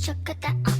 食で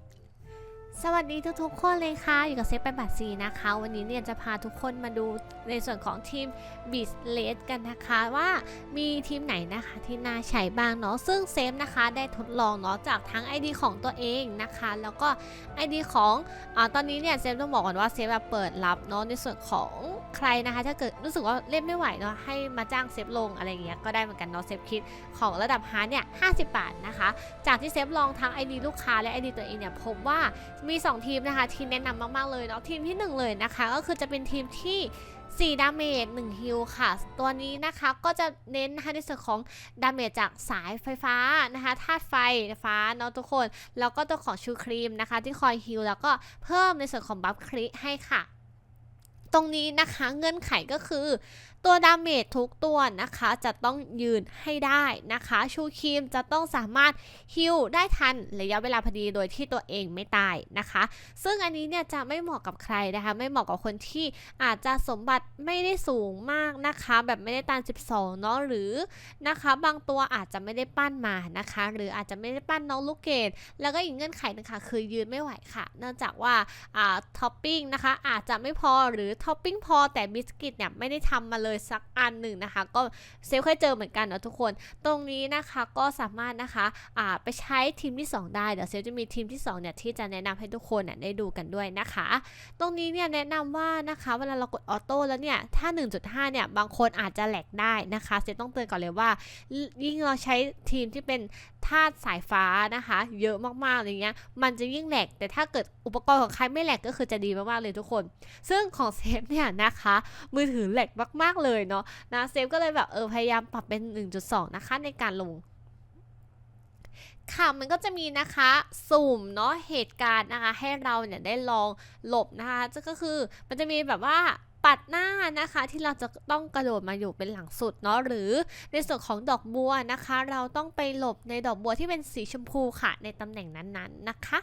สวัสดีทุกๆคนเลยค่ะ อยู่กับเซฟไปบัตซีนะคะ วันนี้เนี่ยจะพาทุกคนมาดูในส่วนของทีมบีสเลสกันนะคะว่ามีทีมไหนนะคะที่น่าใช้บ้างเนาะซึ่งเซฟนะคะได้ทดลองเนาะจากทั้ง ID ของตัวเองนะคะ แล้วก็ ID ของอาตอนนี้เนี่ยเซฟต้องบอกก่อนว่าเซฟแบบเปิดรับเนาะในส่วนของใครนะคะถ้าเกิดรู้สึกว่าเล่นไม่ไหวเนาะให้มาจ้างเซฟลงอะไรเงี้ยก็ได้เหมือนกันเนาะเซฟคิดของระดับฮาร์ดเนี่ย50บาทนะคะ จากที่เซฟลองทั้ง ID ลูกค้าและ ID ตัวเองเนี่ยพบว่ามี 2 ทีมนะคะ ที่แนะนำมาก ๆ เลยเนาะทีมที่ 1 เลยนะคะ ก็คือจะเป็นทีมที่ 4 ดาเมจ1ฮิลค่ะ ตัวนี้นะคะก็จะเน้นนะคะในส่วนของดาเมจจากสายไฟฟ้านะคะธาตุไฟฟ้าเนาะทุกคน แล้วก็ตัวของชูครีมนะคะ ที่คอยฮิลแล้วก็เพิ่มในส่วนของบัฟคริให้ค่ะ ตรงนี้นะคะเงื่อนไขก็คือ ตัวดาเมจทุกตัวนะคะจะต้องยืนให้ได้นะคะ ชูครีมจะต้องสามารถฮิลได้ทันระยะเวลาพอดีโดยที่ตัวเองไม่ตายนะคะ ซึ่งอันนี้เนี่ยจะไม่เหมาะกับใครนะคะ ไม่เหมาะกับคนที่อาจจะสมบัติไม่ได้สูงมากนะคะ แบบไม่ได้ตัน 12 เนาะหรือนะคะ บางตัวอาจจะไม่ได้ปั้นมานะคะ หรืออาจจะไม่ได้ปั้นน้องลูกเกดแล้วก็อีกเงื่อนไขนึงค่ะคือยืนไม่ไหวค่ะ เนื่องจากว่าอ่าท็อปปิ้งนะคะอาจจะไม่พอหรือท็อปปิ้งพอแต่บิสกิตเนี่ยไม่ได้ทำมาเลยสักอันหนึ่งนะคะ ก็เซลเคยเจอเหมือนกันเนาะทุกคน ตรงนี้นะคะก็สามารถนะคะอ่าไปใช้ทีมที่ 2 ได้เดี๋ยวเซลจะมีทีมที่2เนี่ยที่จะแนะนำให้ทุกคนเนี่ยได้ดูกันด้วยนะคะ ตรงนี้เนี่ยแนะนำว่านะคะเวลาเรากดออโต้แล้วเนี่ยถ้า 1.5 เนี่ยบางคนอาจจะแหลกได้นะคะเซลต้องเตือนก่อนเลยว่า ยิ่งเราใช้ทีมที่เป็นธาตุสายฟ้านะคะ เยอะมากๆอะไรเงี้ยมันจะยิ่งแหลกแต่ถ้าเกิดอุปกรณ์ของใครไม่แหลกก็คือจะดีมากๆเลยทุกคน ซึ่งของเซฟเนี่ยนะคะ มือถือแหลกมากๆเลยเนาะนะเซฟก็เลยแบบเออพยายามปรับเป็น 1.2 นะคะในการลงค่ะมันก็จะมีนะคะสุ่มเนาะเหตุการณ์นะคะให้เราเนี่ยได้ลองหลบนะคะจะก็คือมันจะมีแบบว่าปัดหน้านะคะที่เราจะต้องกระโดดมาอยู่เป็นหลังสุดเนาะหรือในส่วนของดอกบัวนะคะ เราต้องไปหลบในดอกบัวที่เป็นสีชมพูค่ะในตำแหน่งนั้นๆนะคะ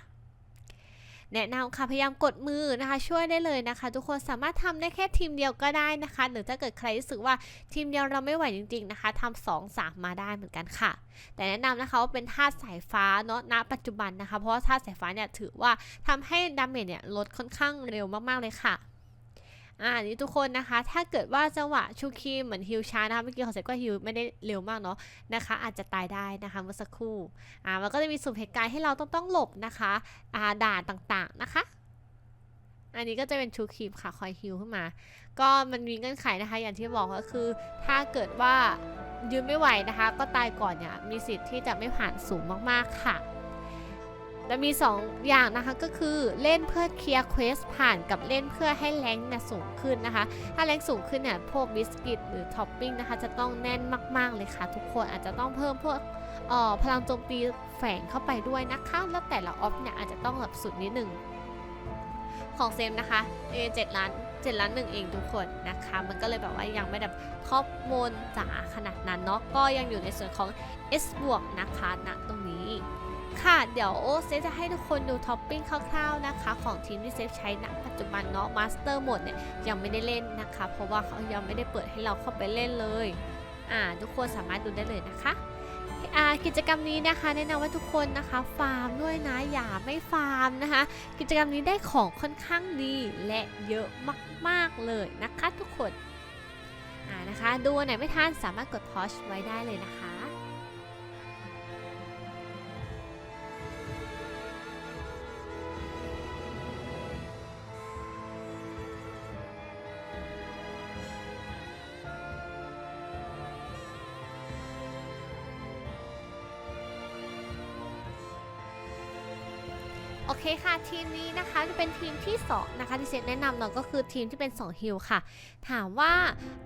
แนะนำค่ะพยายามกดมือนะคะ ช่วยได้เลยนะคะ ทุกคนสามารถทำได้แค่ทีมเดียวก็ได้นะคะ หรือถ้าเกิดใครรู้สึกว่าทีมเดียวเราไม่ไหวจริง ๆนะคะทำสองสามมาได้เหมือนกันค่ะ แต่แนะนำนะคะว่าเป็นธาตุสายฟ้าเนาะณปัจจุบันนะคะ เพราะว่าธาตุสายฟ้าเนี่ยถือว่าทำให้ดาเมจเนี่ยลดค่อนข้างเร็วมากๆเลยค่ะ อ่านี่ทุกคนนะคะ ถ้าเกิดว่าจังหวะชูคีเหมือนฮิวช้านะคะเมื่อกี้ขอเซ็ก็ฮิวไม่ได้เร็วมากเนาะนะคะ อาจจะตายได้นะคะเมื่อสักครู่อ่ามันก็จะมีสุ่มเหตุการณ์ให้เราต้องต้องหลบนะคะอ่าด่านต่างๆนะคะ อันนี้ก็จะเป็นชูคีมค่ะคอยฮิลขึ้นมา ก็มันมีเงื่อนไขนะคะ อย่างที่บอกก็คือ ถ้าเกิดว่ายืนไม่ไหวนะคะ ก็ตายก่อนเนี่ยมีสิทธิ์ที่จะไม่ผ่านสูงมากๆค่ะ และมี 2 อย่างนะคะก็คือเล่นเพื่อเคลียร์เควสผ่านกับเล่นเพื่อให้แรงเนี่ยสูงขึ้นนะคะ ถ้าแรงสูงขึ้นเนี่ยพวกบิสกิตหรือท็อปปิ้งนะคะจะต้องแน่นมากๆเลยค่ะ ทุกคนอาจจะต้องเพิ่มพวกออพลังโจมตีแฝงเข้าไปด้วยนะคะ แล้วแต่ละออฟเนี่ยอาจจะต้องแบบสุดนิดนึงของเซมนะคะเอเจ็ดล้านเจ็ดล้านหนึ่งเองทุกคนนะคะ มันก็เลยแบบว่ายังไม่แบบท็อปมนจ๋าขนาดนั้นเนาะก็ยังอยู่ในส่วนของ S บวกนะคะณตรงนี้ ค่ะ เดี๋ยวเซฟจะให้ทุกคนดูท็อปปิ้งคร่าวๆนะคะ ของทีมที่เซฟใช้ณปัจจุบันเนาะมาสเตอร์หมดเนี่ยยังไม่ได้เล่นนะคะ เพราะว่าเขายังไม่ได้เปิดให้เราเข้าไปเล่นเลยอ่าทุกคนสามารถดูได้เลยนะคะกิจกรรมนี้นะคะแนะนำว่าทุกคนนะคะฟาร์มด้วยนะอย่าไม่ฟาร์มนะคะ กิจกรรมนี้ได้ของค่อนข้างดีและเยอะมากๆเลยนะคะทุกคนอ่านะคะ ดูไหนไม่ทันสามารถกดพอชไว้ได้เลยนะคะ ทีมนี้นะคะจะเป็นทีมที่ 2 นะคะที่เซตแนะนำเนาะก็คือทีมที่เป็น 2 ฮิลค่ะ ถามว่า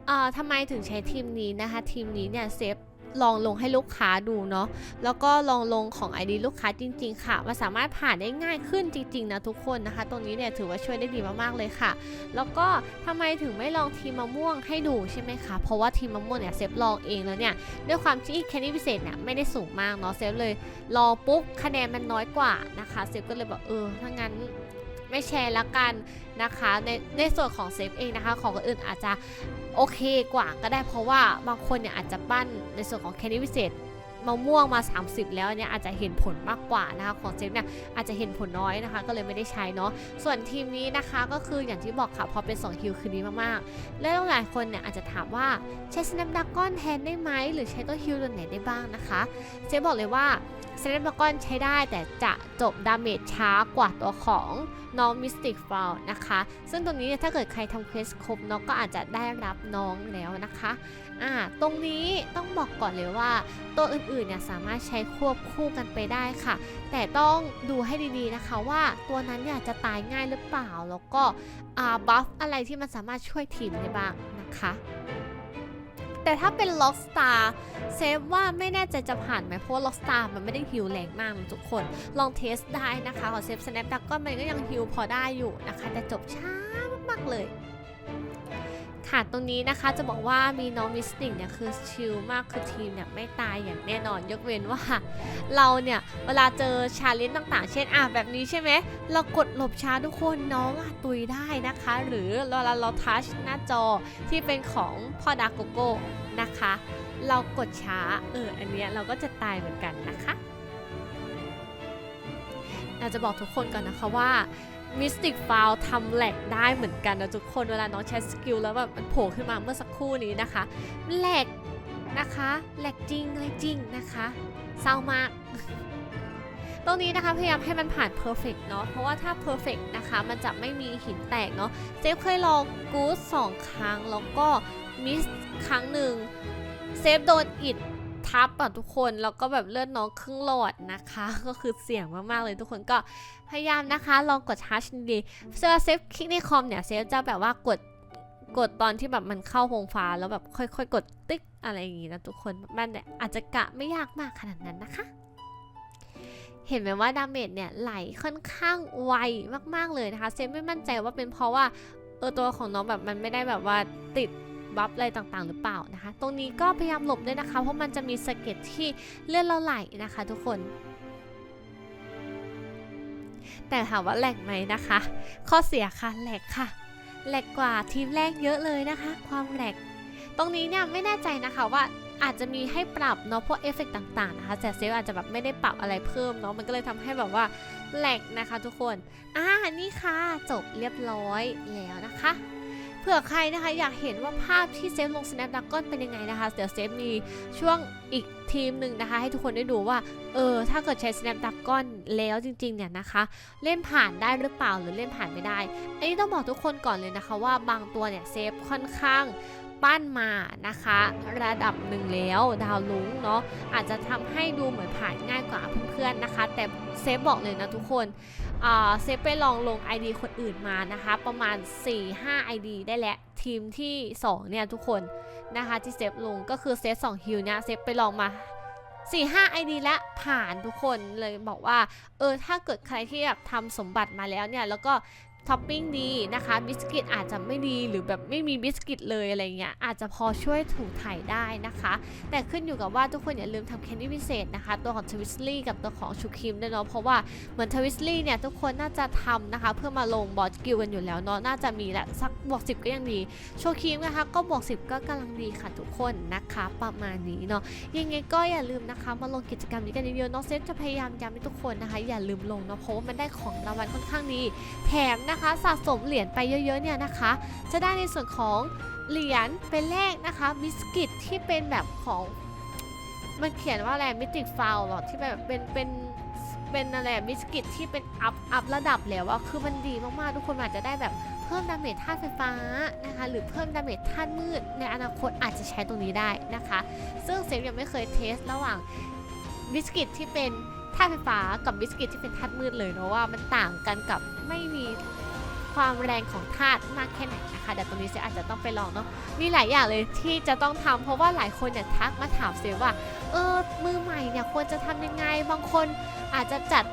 เอ่อทำไมถึงใช้ทีมนี้นะคะ ทีมนี้เนี่ยเซฟ ลองลงให้ลูกค้าดูเนาะแล้วก็ลองลงของ ID ลูกค้าจริง ๆ ค่ะมันสามารถผ่านได้ง่ายขึ้นจริง ๆ นะทุกคนนะคะ ตรงนี้เนี่ยถือว่าช่วยได้ดีมากๆเลยค่ะ แล้วก็ทำไมถึงไม่ลองทีมมะม่วงให้ดูใช่ไหมคะเพราะว่าทีมมะม่วงเนี่ยเซฟลองเองแล้วเนี่ยด้วยความที่แคนดี้พิเศษเนี่ยไม่ได้สูงมากเนาะเซฟเลยลองปุ๊บคะแนนมันน้อยกว่านะคะเซฟก็เลยบอกเออถ้างั้น ไม่แชร์ละกันนะคะ ในในส่วนของเซฟเองนะคะ ของคนอื่นอาจจะโอเคกว่าก็ได้เพราะว่าบางคนเนี่ยอาจจะปั้นในส่วนของแคนดิวิเศษ มะม่วงมา 30 แล้วเนี่ยอาจจะเห็นผลมากกว่านะคะของเซฟเนี่ยอาจจะเห็นผลน้อยนะคะ ก็เลยไม่ได้ใช้เนาะส่วนทีมนี้นะคะก็คืออย่างที่บอกค่ะพอเป็น2ฮิลคือดีมากๆ และหลายคนเนี่ยอาจจะถามว่าใช้สแนปดากก้อนแทนได้ไหมหรือใช้ตัวฮิลตัวไหนได้บ้างนะคะ เจ๊บอกเลยว่าสแนปดากอนใช้ได้แต่จะจบดาเมจช้ากว่าตัวของน้องมิสติกฟาวนะคะ ซึ่งตรงนี้ถ้าเกิดใครทำเควสครบเนาะก็อาจจะได้รับน้องแล้วนะคะอ่าตรงนี้ต้องบอกก่อนเลยว่าตัวอื่นๆเนี่ยสามารถใช้ควบคู่กันไปได้ค่ะ แต่ต้องดูให้ดีๆนะคะว่าตัวนั้นเนี่ยจะตายง่ายหรือเปล่า แล้วก็บัฟอะไรที่มันสามารถช่วยทีมได้บ้างนะคะแต่ถ้าเป็นล็อกสตาร์เซฟว่าไม่แน่ใจจะผ่านไหมเพราะล็อกสตาร์มันไม่ได้ฮิลแรงมากทุกคน ลองเทสได้นะคะ ของเซฟสแนปดักก็มันก็ยังฮิลพอได้อยู่นะคะ แต่จบช้ามากๆเลย ค่ะตรงนี้นะคะจะบอกว่ามีน้องมิสติกเนี่ยคือชิลมากคือทีมเนี่ยไม่ตายอย่างแน่นอนยกเว้นว่า เราเนี่ยเวลาเจอชาเลนจ์ต่างๆ เช่นอะแบบนี้ใช่ไหมเรากดหลบช้าทุกคนน้องอะตุยได้นะคะ หรือเวลาเราทัชหน้าจอที่เป็นของพ่อดาโกโก้นะคะ เรากดช้าเอออันเนี้ยเราก็จะตายเหมือนกันนะคะเราจะบอกทุกคนก่อนนะคะว่า มิสติกฟาวทำแหลกได้เหมือนกันนะทุกคนเวลาน้องใช้สกิลแล้วแบบมันโผล่ขึ้นมาเมื่อสักครู่นี้นะคะแหลกนะคะแหลกจริงเลยจริงนะคะเศร้ามาก ตรงนี้นะคะพยายามให้มันผ่านเพอร์เฟกเนาะเพราะว่าถ้าเพอร์เฟกนะคะมันจะไม่มีหินแตกเนาะเซฟเคยลองกู๊ดสองครั้งแล้วก็มิสครั้งหนึ่งเซฟโดนอิด ทับอะทุกคนแล้วก็แบบเลือดน้องครึ่งหลอดนะคะ ก็คือเสี่ยงมากๆเลยทุกคนก็พยายามนะคะ ลองกดชาร์จดีเซอร์เซฟคลิกในคอมเนี่ยเซฟจะแบบว่ากดกดตอนที่แบบมันเข้าโฮงฟ้าแล้วแบบค่อย ๆ กดติ๊กอะไรอย่างงี้นะทุกคนมันเนี่ยอาจจะกะไม่ยากมากขนาดนั้นนะคะ เห็นไหมว่าดาเมจเนี่ยไหลค่อนข้างไวมากๆเลยนะคะ เซฟไม่มั่นใจว่าเป็นเพราะว่าเออตัวของน้องแบบมันไม่ได้แบบว่าติด บัฟอะไรต่างๆ หรือเปล่านะคะ ตรงนี้ก็พยายามหลบด้วยนะคะ เพราะมันจะมีสะเก็ดที่เลื่อนเราไหลนะคะ ทุกคน แต่ถามว่าแหลกไหมนะคะ ข้อเสียค่ะแหลกค่ะแหลกกว่าทีมแรกเยอะเลยนะคะ ความแหลก ตรงนี้เนี่ยไม่แน่ใจนะคะว่าอาจจะมีให้ปรับเนาะพวกเอฟเฟกต์ต่างๆนะคะแต่เซลอาจจะแบบไม่ได้ปรับอะไรเพิ่มเนาะมันก็เลยทำให้แบบว่าแหลกนะคะทุกคน อ่านี่ค่ะ จบเรียบร้อยแล้วนะคะ เผื่อใครนะคะอยากเห็นว่าภาพที่เซฟลง Snapdragon เป็นยังไงนะคะ เดี๋ยวเซฟมีช่วงอีกทีมหนึ่งนะคะ ให้ทุกคนได้ดูว่า เออ ถ้าเกิดใช้ Snapdragon แล้วจริงๆเนี่ยนะคะ เล่นผ่านได้หรือเปล่าหรือเล่นผ่านไม่ได้ อันนี้ต้องบอกทุกคนก่อนเลยนะคะว่าบางตัวเนี่ยเซฟค่อนข้าง ปั้นมานะคะ ระดับหนึ่งแล้วดาวลุ้งเนาะอาจจะทำให้ดูเหมือนผ่านง่ายกว่าเพื่อนๆนะคะ แต่เซฟบอกเลยนะทุกคนอ่าเซฟไปลองลง ID คนอื่นมานะคะ ประมาณ 4-5 ID ได้แล้วทีมที่ 2 เนี่ยทุกคนนะคะที่เซฟลงก็คือเซฟ2ฮิวเนี่ยเซฟไปลองมา4-5 ID และผ่านทุกคนเลยบอกว่าเออถ้าเกิดใครที่แบบทำสมบัติมาแล้วเนี่ย แล้วก็ ท็อปปิ้งดีนะคะบิสกิตอาจจะไม่ดีหรือแบบไม่มีบิสกิตเลยอะไรเงี้ยอาจจะพอช่วยถูถ่ายได้นะคะ แต่ขึ้นอยู่กับว่าทุกคนอย่าลืมทำแคนดี้พิเศษนะคะ ตัวของทวิสลี่กับตัวของชูคิมด้วยเนาะเพราะว่าเหมือนทวิสลี่เนี่ยทุกคนน่าจะทำนะคะ เพื่อมาลงบอสกิลกันอยู่แล้วเนาะน่าจะมีแหละสักบวก10ก็ยังดีโชคิมนะคะก็บวก10ก็กำลังดีค่ะทุกคนนะคะประมาณนี้เนาะยังไงก็อย่าลืมนะคะ มาลงกิจกรรมนี้กันเยอะๆเนาะเซฟจะพยายามย้ำให้ทุกคนนะคะ อย่าลืมลงเนาะเพราะว่ามันได้ของรางวัลค่อนข้างดีแถมนะะคะ สะสมเหรียญไปเยอะๆเนี่ยนะคะ จะได้ในส่วนของเหรียญเป็นแลกนะคะบิสกิตที่เป็นแบบของมันเขียนว่าอะไรมิติฟาวหรอที่แบบเป็นเป็นเป็นอะไรบิสกิตที่เป็นอัพอัพระดับแล้วอะคือมันดีมากๆทุกคนอาจจะได้แบบเพิ่มดาเมจธาตุไฟฟ้านะคะหรือเพิ่มดาเมจธาตุมืด ในอนาคตอาจจะใช้ตรงนี้ได้นะคะ ซึ่งเซฟยังไม่เคยเทสระหว่างบิสกิตที่เป็นธาตุไฟฟ้ากับบิสกิตที่เป็นธาตุมืดเลยเนาะว่ามันต่างกันกับไม่มี ความแรงของธาตุมากแค่ไหนนะคะเดี๋ยวตรงนี้เซอาจจะต้องไปลองเนาะมีหลายอย่างเลยที่จะต้องทำเพราะว่าหลายคนเนี่ยทักมาถามเซว่าเออมือใหม่เนี่ยควรจะทำยังไงบางคนอาจจะจัด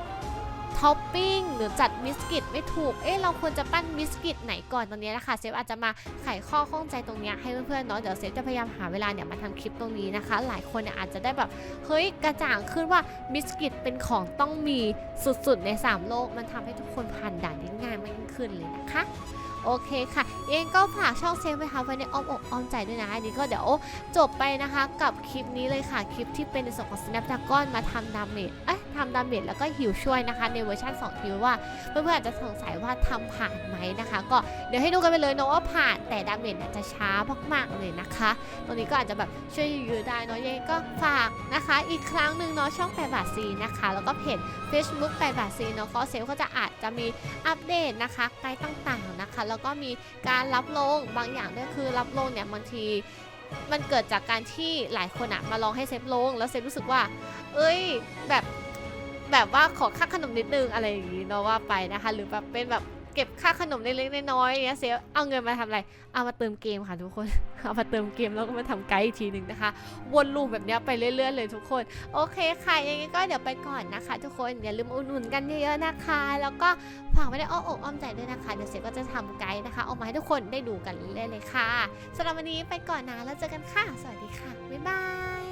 ท็อปปิ้งหรือจัดมิสกิตไม่ถูก เอ๊ะเราควรจะปั้นมิสกิตไหนก่อนตรงนี้นะคะเซฟอาจจะมาไขข้อข้องใจตรงนี้ให้เพื่อนๆเนาะเดี๋ยวเซฟจะพยายามหาเวลาเนี่ยมาทำคลิปตรงนี้นะคะ หลายคนเนี่ยอาจจะได้แบบเฮ้ยกระจ่างขึ้นว่ามิสกิตเป็นของต้องมีสุดๆใน 3 โลก มันทำให้ทุกคนผ่านด่านได้ง่ายมากยิ่งขึ้นเลยนะคะโอเคค่ะ เองก็ฝากช่องเซฟไว้ค่ะไว้ในอ้อมอกอ้อมใจด้วยนะอันนี้ก็เดี๋ยวจบไปนะคะ กับคลิปนี้เลยค่ะ คลิปที่เป็นในส่วนของ Snapdragon มาทำดาเมจเอ้ย ทำดาเมจแล้วก็หิวช่วยนะคะ ในเวอร์ชัน2ฮิวว่าเพื่อนๆอาจจะสงสัยว่าทำผ่านไหมนะคะ ก็เดี๋ยวให้ดูกันไปเลยเนาะว่าผ่านแต่ดาเมจอาจจะช้ามากๆเลยนะคะ ตรงนี้ก็อาจจะแบบช่วยยื้อได้เนาะยังไงก็ฝากนะคะ อีกครั้งหนึ่งเนาะช่อง8บาทซีนะคะ แล้วก็เพจ Facebook 8บาทซีเนาะก็เซลก็จะอาจจะมีอัปเดตนะคะไกด์ต่างๆนะคะ แล้วก็มีการรับลงบางอย่างด้วยคือรับลงเนี่ยบางทีมันเกิดจากการที่หลายคนอะมาลองให้เซฟลง แล้วเซฟรู้สึกว่า เอ้ย แบบ แบบว่าขอค่าขนมนิดนึงอะไรอย่างงี้เนาะว่าไปนะคะ หรือแบบเป็นแบบเก็บค่าขนมเล็กๆน้อยๆอย่างเงี้ยเซฟเอาเงินมาทำอะไร เอามาเติมเกมค่ะทุกคน เอามาเติมเกมแล้วก็มาทำไกด์อีกทีหนึ่งนะคะ วนลูปแบบเนี้ยไปเรื่อยๆเลยทุกคน โอเคค่ะ ยังไงก็เดี๋ยวไปก่อนนะคะ ทุกคน อย่าลืมอุดหนุนกันเยอะๆนะคะ แล้วก็ฝากไว้ในอ้อมอกอ้อมใจด้วยนะคะ เดี๋ยวเซฟก็จะทำไกด์นะคะออกมาให้ทุกคนได้ดูกันเรื่อยๆเลยค่ะสำหรับวันนี้ไปก่อนนะ แล้วเจอกันค่ะ สวัสดีค่ะ บ๊ายบาย